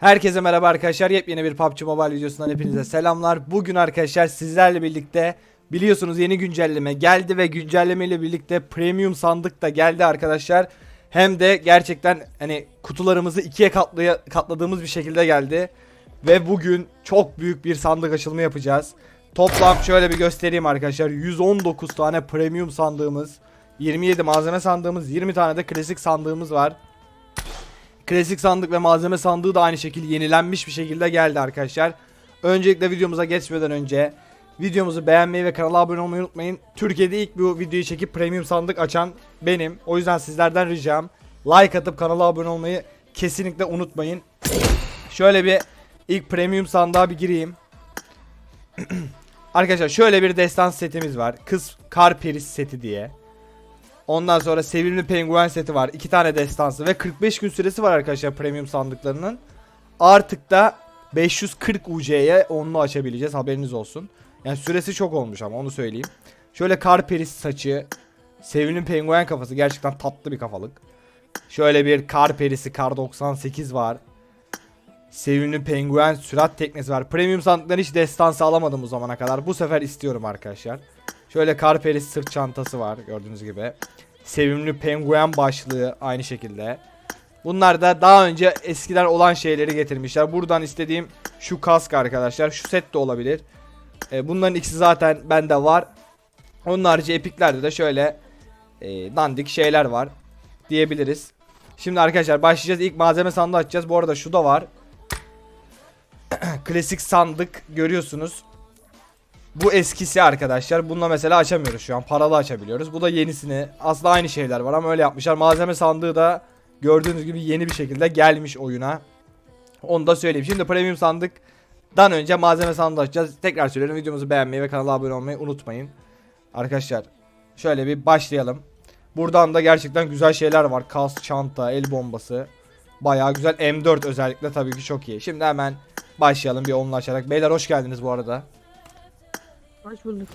Herkese merhaba arkadaşlar. Yepyeni bir PUBG Mobile videosundan hepinize selamlar. Bugün arkadaşlar sizlerle birlikte biliyorsunuz yeni güncelleme geldi ve güncelleme ile birlikte premium sandık da geldi arkadaşlar. Hem de gerçekten hani kutularımızı ikiye katlaya, katladığımız bir şekilde geldi. Ve bugün çok büyük bir sandık açılımı yapacağız. Toplam şöyle bir göstereyim arkadaşlar. 119 tane premium sandığımız, 27 malzeme sandığımız, 20 tane de klasik sandığımız var. Klasik sandık ve malzeme sandığı da aynı şekilde yenilenmiş bir şekilde geldi arkadaşlar. Öncelikle videomuza geçmeden önce videomuzu beğenmeyi ve kanala abone olmayı unutmayın. Türkiye'de ilk bu videoyu çekip premium sandık açan benim. O yüzden sizlerden ricam like atıp kanala abone olmayı kesinlikle unutmayın. Şöyle bir ilk premium sandığa bir gireyim. Arkadaşlar şöyle bir destan setimiz var. Kız kar perisi seti diye. Ondan sonra sevimli penguen seti var. iki tane destansı ve 45 gün süresi var arkadaşlar premium sandıklarının. Artık da 540 UC'ye onlu açabileceğiz haberiniz olsun. Yani süresi çok olmuş ama onu söyleyeyim. Şöyle kar perisi saçı, sevimli penguen kafası gerçekten tatlı bir kafalık. Şöyle bir kar perisi kar 98 var. Sevimli penguen sürat teknesi var. Premium sandıkları hiç destansı alamadım bu zamana kadar. Bu sefer istiyorum arkadaşlar. Şöyle kar perisi sırt çantası var gördüğünüz gibi. Sevimli penguen başlığı aynı şekilde. Bunlar da daha önce eskiden olan şeyleri getirmişler. Buradan istediğim şu kask arkadaşlar. Şu set de olabilir. E, bunların ikisi zaten bende var. Onun harici epiklerde de şöyle e, dandik şeyler var diyebiliriz. Şimdi arkadaşlar başlayacağız. İlk malzeme sandığı açacağız. Bu arada şu da var. Klasik sandık görüyorsunuz. Bu eskisi arkadaşlar. Bununla mesela açamıyoruz şu an. Paralı açabiliyoruz. Bu da yenisini. Aslında aynı şeyler var ama öyle yapmışlar. Malzeme sandığı da gördüğünüz gibi yeni bir şekilde gelmiş oyuna. Onu da söyleyeyim. Şimdi premium sandıktan önce malzeme sandığı açacağız. Tekrar söylüyorum. Videomuzu beğenmeyi ve kanala abone olmayı unutmayın. Arkadaşlar şöyle bir başlayalım. Buradan da gerçekten güzel şeyler var. Kas, çanta, el bombası. Bayağı güzel. M4 özellikle tabii ki çok iyi. Şimdi hemen başlayalım bir onunla açarak. Beyler hoş geldiniz bu arada. Hoş bulduk.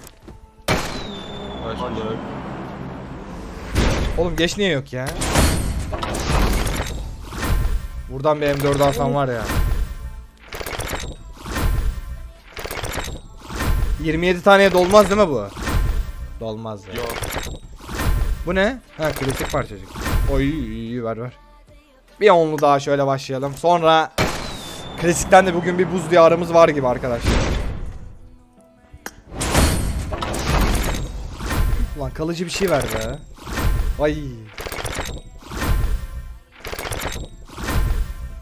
Hoş bulduk. Oğlum geç niye yok ya? Buradan bir M4 alsam var ya. 27 taneye dolmaz değil mi bu? Dolmaz ya. Yok. Bu ne? Ha klasik parçacık. Oy ver ver. Bir onlu daha şöyle başlayalım. Sonra klasikten de bugün bir buz diyarımız var gibi arkadaşlar. Ulan kalıcı bir şey ver be. Ay.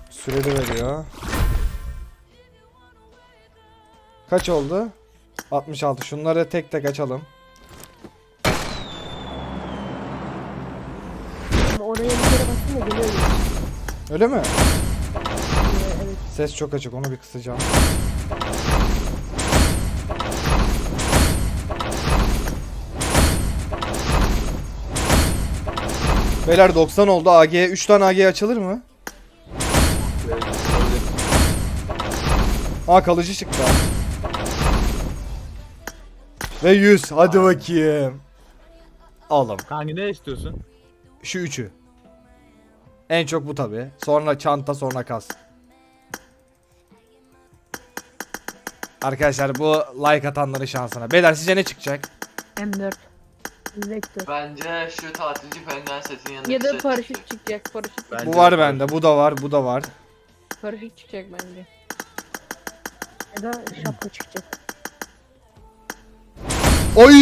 Sürede veriyor. Kaç oldu? 66. Şunları tek tek açalım. Oraya bir kere bastım da geliyor. Öyle mi? Ee, evet. Ses çok açık onu bir kısacağım. Beyler 90 oldu. AG 3 tane AG açılır mı? Aa kalıcı çıktı. Ve 100. Hadi bakayım. Aldım. Kanka ne istiyorsun? Şu üçü. En çok bu tabi. Sonra çanta sonra kas. Arkadaşlar bu like atanların şansına. Beyler sizce ne çıkacak? M4. Vektör. Bence şu tatilci penguen setinin yanındaki Ya da set paraşüt çıkacak. çıkacak. Paraşüt, Bence bu var de bende. Bu da var. Bu da var. paraşüt çıkacak bence. Ya da şapka çıkacak. Oy!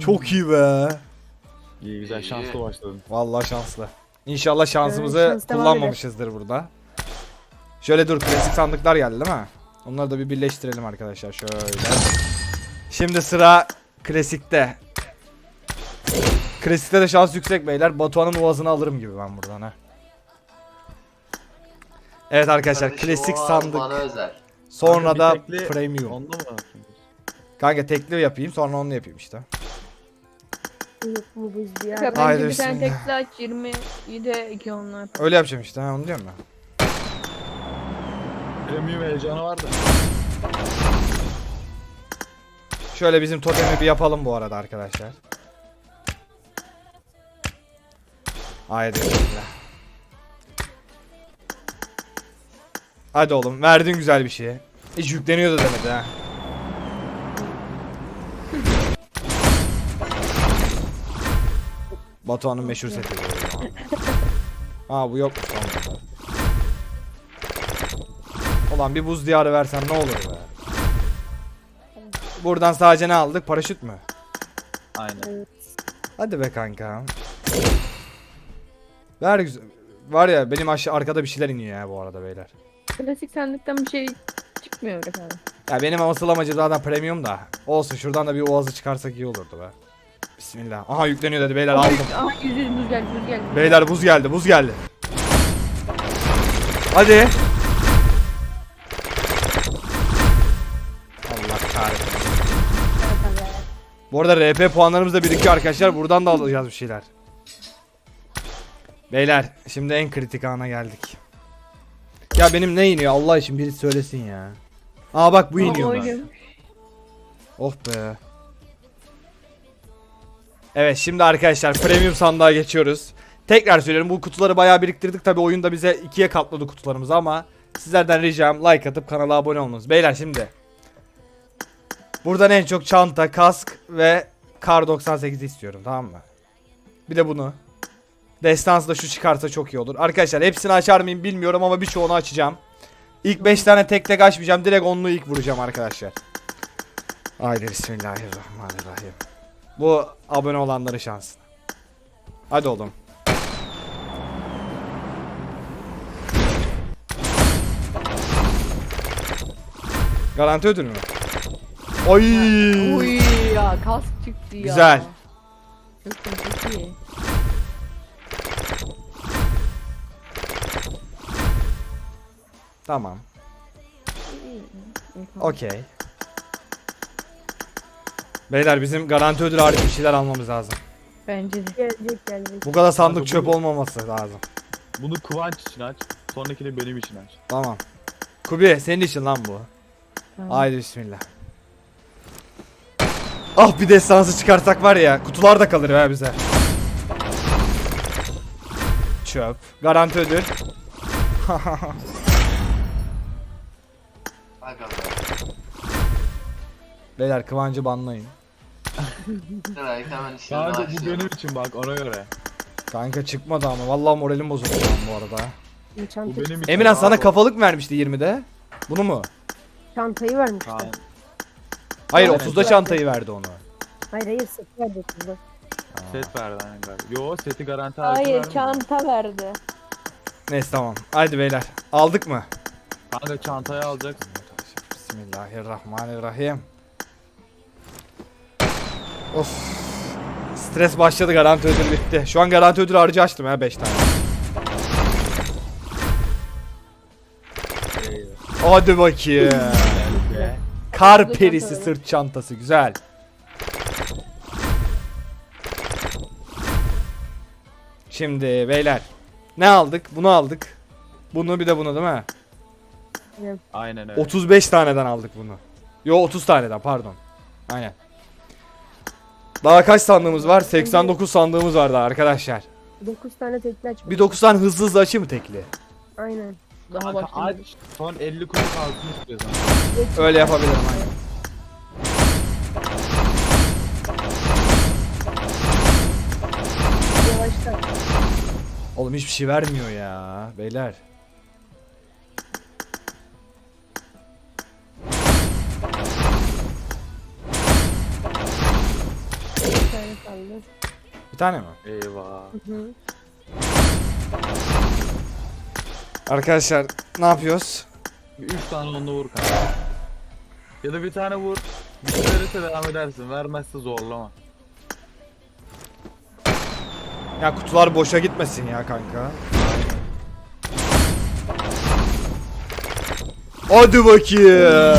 Çok iyi be. İyi güzel şanslı başladın. Vallahi şanslı. İnşallah şansımızı Evet, şans devam kullanmamışızdır burada. Şöyle dur klasik sandıklar geldi değil mi? Onları da bir birleştirelim arkadaşlar şöyle. Şimdi sıra klasikte. Klasikte de şans yüksek beyler. Batuhan'ın uvazını alırım gibi ben buradan ha. Evet arkadaşlar Kardeşim, klasik o sandık. Bana özel. Sonra Kanka, da bir tekli- premium. Onda mı? Kanka tekli yapayım sonra onu yapayım işte. Yok mu buz diye. Haydi Bence bir tane bismillah. tekli aç 20 de 2 onlar. Öyle yapacağım işte ha onu diyorum ben. Premium heyecanı var da. Şöyle bizim totemi bir yapalım bu arada arkadaşlar. Haydi. Hadi oğlum verdin güzel bir şey. Hiç yükleniyor da demedi ha. Batuhan'ın meşhur seti. Aa bu tamam. Ulan bir buz diyarı versen ne olur be. Buradan sadece ne aldık? Paraşüt mü? Aynen. Hadi be kanka. Ver güzel. Var ya benim aşağı arkada bir şeyler iniyor ya bu arada beyler. Klasik sandıktan bir şey çıkmıyor abi. Ya benim asıl amacı zaten premium da. Olsun şuradan da bir oğazı çıkarsak iyi olurdu be. Bismillah. Aha yükleniyor dedi beyler aldım. Aha yüz yüz buz geldi buz geldi. Beyler buz geldi buz geldi. Hadi. Bu arada RP puanlarımız da birikiyor arkadaşlar. Buradan da alacağız bir şeyler. Beyler şimdi en kritik ana geldik. Ya benim ne iniyor Allah için biri söylesin ya. Aa bak bu iniyor. oynuyorum. Oh be. Evet şimdi arkadaşlar premium sandığa geçiyoruz. Tekrar söylüyorum bu kutuları bayağı biriktirdik. Tabi oyunda bize ikiye katladı kutularımızı ama sizlerden ricam like atıp kanala abone olmanız. Beyler şimdi. Buradan en çok çanta, kask ve kar 98 istiyorum tamam mı? Bir de bunu. Destans da şu çıkarsa çok iyi olur. Arkadaşlar hepsini açar mıyım bilmiyorum ama birçoğunu açacağım. İlk 5 tane tek tek açmayacağım. Direkt onlu ilk vuracağım arkadaşlar. Haydi bismillahirrahmanirrahim. Bu abone olanların şansı. Hadi oğlum. Garanti ödül mü? Oy! Uy ya kask çıktı ya. Güzel. Çok iyi, çok iyi. Tamam. Okey. Beyler bizim garanti ödül hariç bir şeyler almamız lazım. Bence de. Gelecek gelecek. Bu kadar sandık Kanka çöp bunu- olmaması lazım. Bunu Kıvanç için aç. Sonrakini benim için aç. Tamam. Kubi senin için lan bu. Tamam. Haydi bismillah. Ah bir destansı çıkarsak var ya kutular da kalır ya bize. Çöp. Garanti ödül. Beyler Kıvancı banlayın. Kanka bu benim için bak ona göre. Kanka çıkmadı ama vallahi moralim bozuldu şu an bu arada. Bir Çanta, Bu benim için. Emirhan sana Abi. kafalık vermişti 20'de. Bunu mu? çantayı vermişti. Kaan, Hayır Aynen. 30'da çantayı verdi onu. Hayır hayır set verdi kızı. Set verdi aynen galiba. Yo seti garanti harcı Hayır çanta verdi. Neyse tamam. Haydi beyler. Aldık mı? Kanka çantayı alacaksın. Bismillahirrahmanirrahim. Of. Stres başladı garanti ödül bitti. Şu an garanti ödül harcı açtım ya 5 tane. Hadi bakayım. Kar perisi sırt çantası güzel. Şimdi beyler ne aldık? Bunu aldık. Bunu bir de bunu değil mi? Aynen öyle. 35 taneden aldık bunu. Yo 30 taneden pardon. Aynen. Daha kaç sandığımız var? 89 sandığımız var daha arkadaşlar. 9 tane tekli açmış. Bir 9 tane hızlı hızlı açayım mı tekli? Aynen. Daha Kanka. Son 50 kuruş kalsın istiyorsan. Öyle yapabilirim aynen. Yavaşla. Oğlum hiçbir şey vermiyor ya beyler. Bir tane. Bir tane mi? Eyvah. Hı hı. Arkadaşlar ne yapıyoruz? Bir 3 tane onunla vur kanka. Ya da bir tane vur. Bir verirse devam edersin. Vermezse zorlama. Ya kutular boşa gitmesin ya kanka. Hadi bakayım.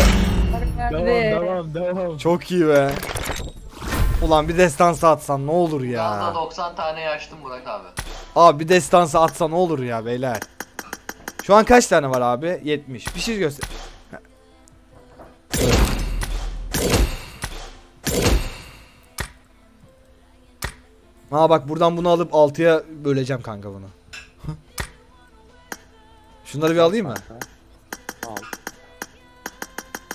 Devam devam devam. Çok iyi be. Ulan bir destansı atsan ne olur Şu anda ya. 90 tane açtım Burak abi. Abi bir destansı atsan ne olur ya beyler. Şu an kaç tane var abi? 70. Bir şey göster. Aa bak buradan bunu alıp 6'ya böleceğim kanka bunu. Şunları bir alayım mı?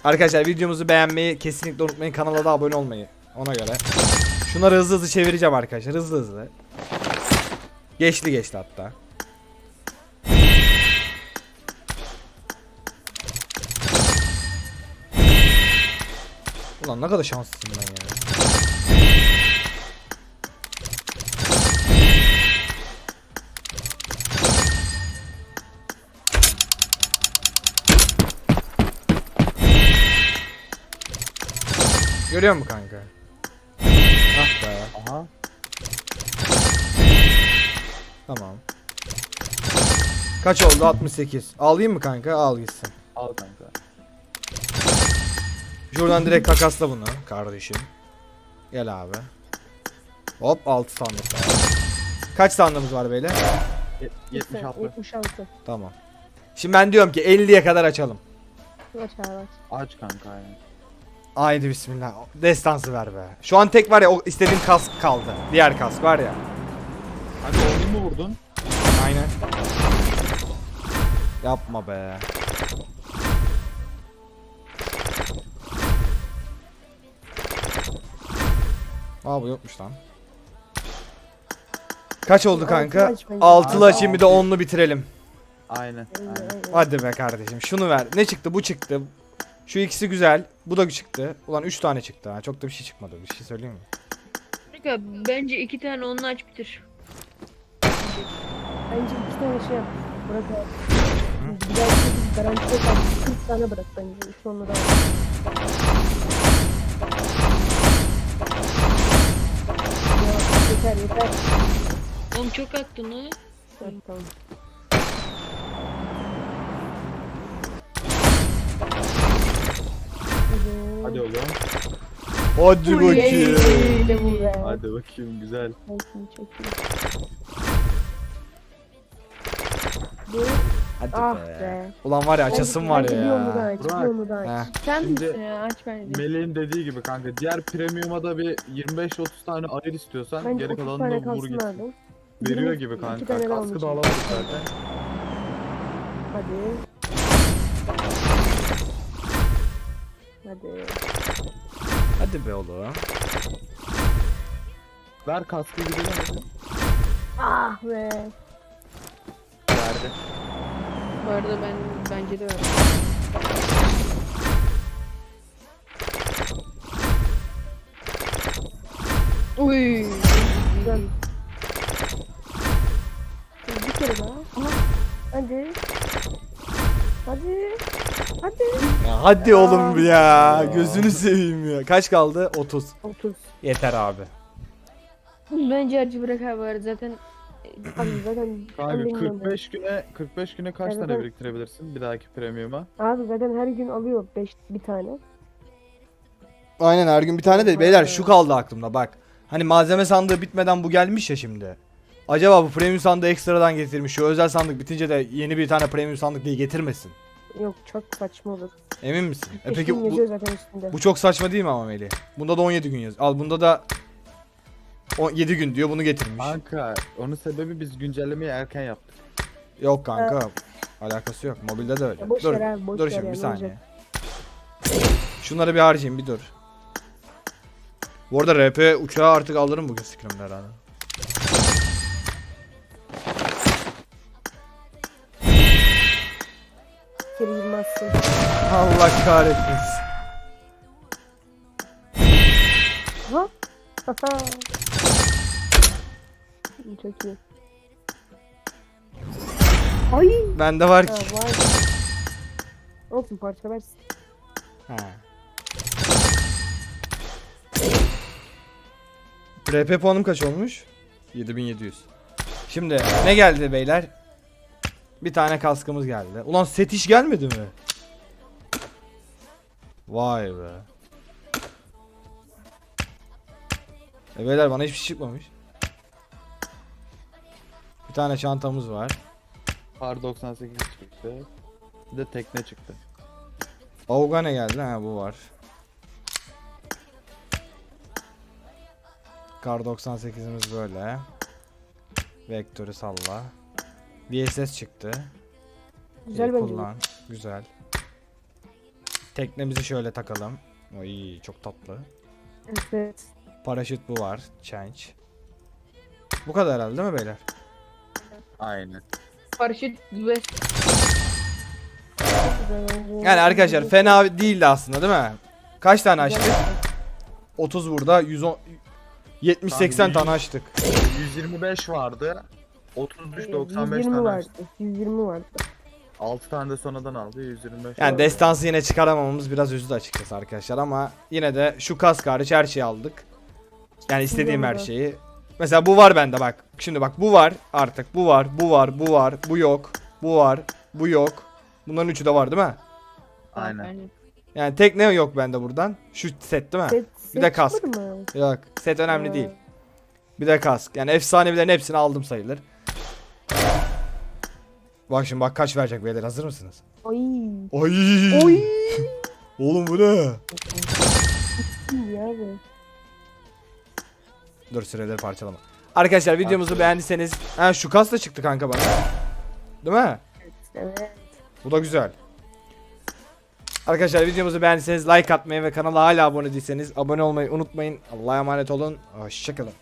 Arkadaşlar videomuzu beğenmeyi kesinlikle unutmayın. Kanala da abone olmayı. Ona göre. Şunları hızlı hızlı çevireceğim arkadaşlar. Hızlı hızlı. Geçti geçti hatta. Ne kadar şanslısın ben ya. Görüyor musun kanka? Ah be. Aha. Tamam. Kaç oldu? 68. Alayım mı kanka? Al gitsin. Al kanka. Şuradan direkt takasla bunu kardeşim. Gel abi. Hop 6 sandık daha. Kaç sandığımız var beyler? Ye- 76. 76. Tamam. Şimdi ben diyorum ki 50'ye kadar açalım. Aç abi aç. Aç kanka aynen. Haydi bismillah. Destansı ver be. Şu an tek var ya o istediğim kask kaldı. Diğer kask var ya. Hadi onu mu vurdun? Aynen. Yapma be. Aa bu yokmuş lan. Kaç oldu kanka? Altılı aç bence. Altılı açayım bir de onlu bitirelim. Aynen. Aynen. Hadi be kardeşim şunu ver. Ne çıktı? Bu çıktı. Şu ikisi güzel. Bu da çıktı. Ulan 3 tane çıktı ha. Çok da bir şey çıkmadı. Bir şey söyleyeyim mi? Kanka bence iki tane onunla aç bitir. Bence iki tane şey yap. Bırak abi. Bir daha bir garanti yok abi. 40 tane bırak bence. Onu da al. Yeter yeter. Oğlum çok attın ha. Evet, tamam. Hadi. Oğlum. Hadi bakayım. İşte bu be. Hadi bakayım güzel. Olsun, çok iyi. Bu Hadi ah be. be. Ulan var ya açasım var Bence bir onu da ya. aç, Burak. onu da aç. Heh. Sen Şimdi- misin ya aç bence. Meleğin dediği gibi kanka diğer premium'a da bir 25-30 tane ayır istiyorsan Bence geri 30 kalanını da vur kalsın git. abi. Veriyor gibi kanka. Kaskı da alamadık zaten. Hadi. Hadi. Hadi be oğlum. Ver kaskı gidelim. Ah be. Verdi. Bu arada ben bence de öyle. Uy. Güzel. Bir kere daha. Aha. Hadi. Hadi. Hadi. Ya hadi oğlum ya. Gözünü seveyim ya. Kaç kaldı? 30. 30. Yeter abi. Bence acı bırak abi var zaten. Abi zaten Kanka ben bilmiyorum. 45 güne 45 güne kaç Evet, tane evet. biriktirebilirsin bir dahaki premium'a? Abi zaten her gün alıyor 5 bir tane. Aynen her gün bir tane de beyler şu kaldı aklımda bak. Hani malzeme sandığı bitmeden bu gelmiş ya şimdi. Acaba bu premium sandığı ekstradan getirmiş. Şu özel sandık bitince de yeni bir tane premium sandık diye getirmesin. Yok çok saçma olur. Emin misin? E peki bu, yazıyor zaten üstünde. bu çok saçma değil mi ama Melih? Bunda da 17 gün yaz. Al bunda da 7 gün diyor bunu getirmiş. Kanka onun sebebi biz güncellemeyi erken yaptık. Yok kanka. Alakası yok. Mobilde de öyle. Ya boş dur. ver abi, boş dur ver şimdi ya, bir ne saniye. olacak? Şunları bir harcayayım bir dur. Bu arada RP uçağı artık alırım bugün scrim'de herhalde. Geri girmezsin. Allah kahretmesin. Ha? Çok iyi. Ay. Bende var Ha, ki. var. Olsun parça versin. Ha. RP puanım kaç olmuş? 7700. Şimdi ne geldi beyler? Bir tane kaskımız geldi. Ulan set iş gelmedi mi? Vay be. E beyler bana hiçbir şey çıkmamış. Bir tane çantamız var. Par 98 çıktı. Bir de tekne çıktı. Avga ne geldi? Ha bu var. Kar 98'imiz böyle. Vektörü salla. VSS çıktı. Güzel İyi bence. kullan. Güzel. Teknemizi şöyle takalım. Oy çok tatlı. Evet. Paraşüt bu var. Change. Bu kadar herhalde değil mi beyler? Aynen. Paraşüt bence. Yani arkadaşlar fena değildi aslında değil mi? Kaç tane açtık? 30 burada 110 70-80 Tamam, tane açtık. 125 vardı. 33 Ee, 95 120 tane vardı. açtı. 120 vardı. 6 tane de sonradan aldı 125. Yani vardı. destansı yine çıkaramamamız biraz üzdü açıkçası arkadaşlar ama yine de şu kask hariç her şeyi aldık. Yani istediğim her şeyi. Mesela bu var bende bak. Şimdi bak bu var artık. Bu var, bu var, bu var, bu yok. Bu var, bu yok. Bunların üçü de var değil mi? Aynen. Yani tek ne yok bende buradan? Şu set değil mi? Set, Bir de set kask. mı? Yok. Set önemli Ha. değil. Bir de kask. Yani efsanevilerin hepsini aldım sayılır. Bak şimdi bak kaç verecek beyler hazır mısınız? Ay. Oy. Oy. Oğlum bu ne? İyi abi. Dur süreleri parçalama. Arkadaşlar videomuzu beğendiyseniz ha şu kas da çıktı kanka bana. Değil mi? Evet. Bu da güzel. Arkadaşlar videomuzu beğendiyseniz like atmayı ve kanala hala abone değilseniz abone olmayı unutmayın. Allah'a emanet olun. Hoşçakalın.